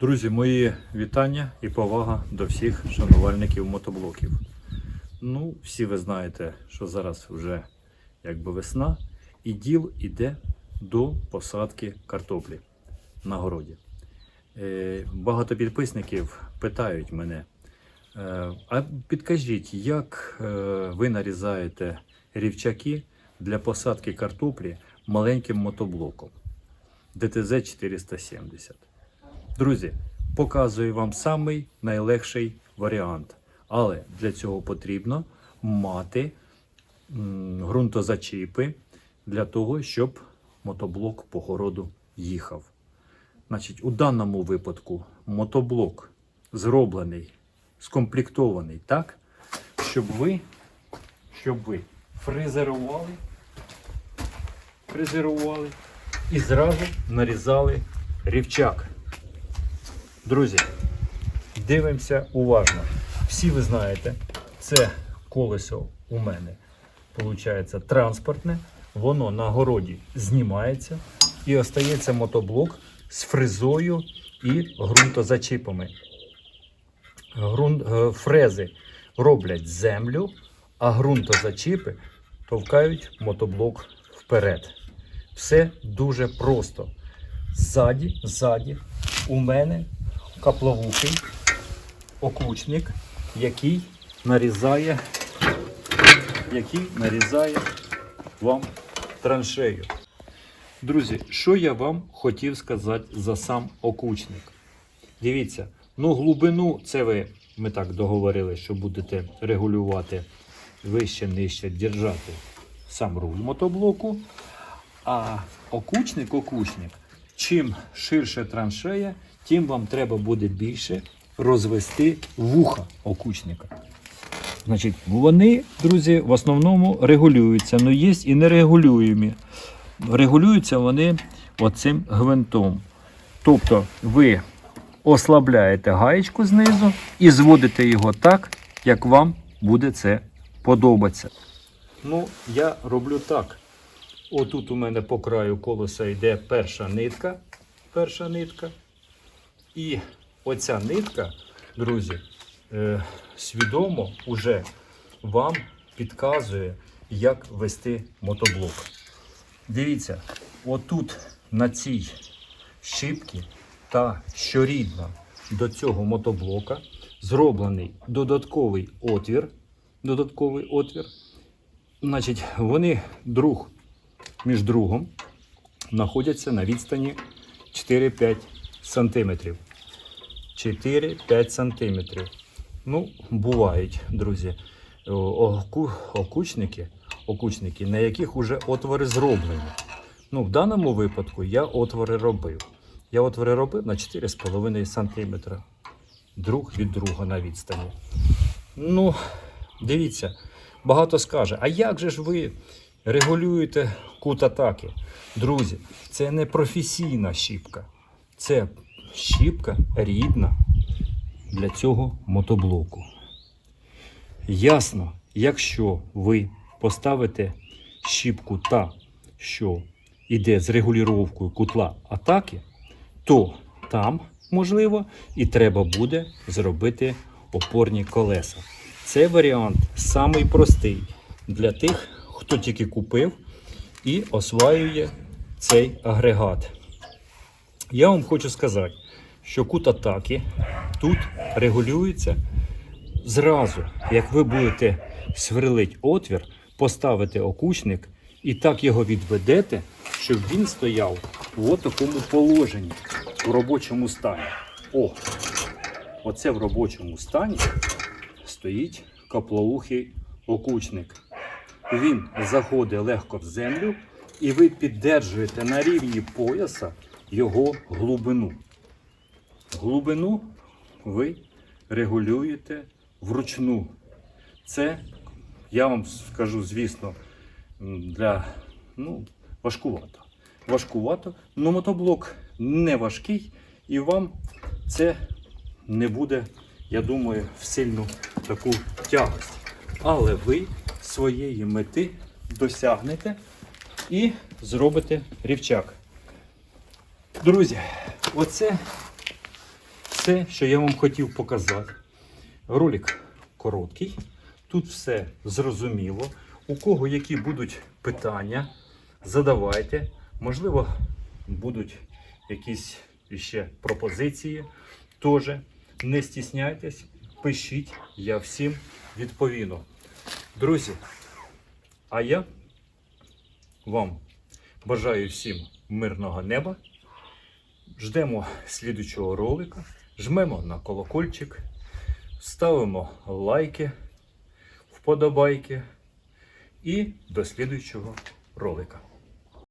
Друзі, мої вітання і повага до всіх шанувальників мотоблоків. Ну, всі ви знаєте, що зараз вже якби весна, і діл іде до посадки картоплі на городі. Е, багато підписників питають мене, е, а підкажіть, як е, ви нарізаєте рівчаки для посадки картоплі маленьким мотоблоком ДТЗ 470? Друзі, показую вам самий найлегший варіант. Але для цього потрібно мати ґрунтозачіпи для того, щоб мотоблок по городу їхав. Значить, у даному випадку мотоблок зроблений, скомплектований так, щоб ви, щоб ви фрезерували, фрезерували і зразу нарізали рівчак. Друзі, дивимося уважно. Всі ви знаєте, це колесо у мене виходить транспортне, воно на городі знімається і остається мотоблок з фрезою і ґрунтозачіпами. Е, фрези роблять землю, а ґрунтозачіпи товкають мотоблок вперед. Все дуже просто. Ззаді, ззаді у мене капловухий окучник, який нарізає, який нарізає вам траншею. Друзі, що я вам хотів сказати за сам окучник? Дивіться, ну глибину це ви, ми так договорили, що будете регулювати вище, нижче, держати сам руль мотоблоку. А окучник, окучник, чим ширше траншея, тим вам треба буде більше розвести вуха окучника. Значить, вони, друзі, в основному регулюються, але є і нерегулюємі. Регулюються вони оцим гвинтом. Тобто ви ослабляєте гаєчку знизу і зводите його так, як вам буде це подобатися. Ну, я роблю так. Отут у мене по краю колеса йде перша нитка. Перша нитка. І оця нитка, друзі, е, свідомо уже вам підказує, як вести мотоблок. Дивіться, отут на цій щіпці та що рідна до цього мотоблока зроблений додатковий отвір. Додатковий отвір. Значить, вони друг між другом знаходяться на відстані 4-5 сантиметрів. 4-5 сантиметрів. Ну, бувають, друзі, оку- окучники, окучники, на яких вже отвори зроблені. Ну, в даному випадку я отвори робив. Я отвори робив на 4,5 см. Друг від друга на відстані. Ну, дивіться, багато скаже, а як же ж ви регулюєте кут атаки? Друзі, це не професійна щіпка. Це щіпка рідна для цього мотоблоку. Ясно, якщо ви поставите щіпку та, що йде з регулюванням кутла атаки, то там, можливо, і треба буде зробити опорні колеса. Це варіант самий простий для тих, хто тільки купив і осваює цей агрегат. Я вам хочу сказати, що кут атаки тут регулюється зразу, як ви будете сверлити отвір, поставите окучник і так його відведете, щоб він стояв у такому положенні, у робочому стані. О, оце в робочому стані стоїть каплоухий окучник. Він заходить легко в землю, і ви піддержуєте на рівні пояса його глибину. Глибину ви регулюєте вручну. Це, я вам скажу, звісно, для ну, важкувато. Важкувато, але мотоблок не важкий, і вам це не буде, я думаю, в сильну таку тягость. Але ви своєї мети досягнете і зробите рівчак. Друзі, оце все, що я вам хотів показати. Ролик короткий. Тут все зрозуміло. У кого які будуть питання, задавайте. Можливо, будуть якісь ще пропозиції. Теж не стісняйтесь, пишіть, я всім відповіну. Друзі, а я вам бажаю всім мирного неба. Ждемо слідучого ролика, жмемо на колокольчик, ставимо лайки, вподобайки і до слідуючого ролика.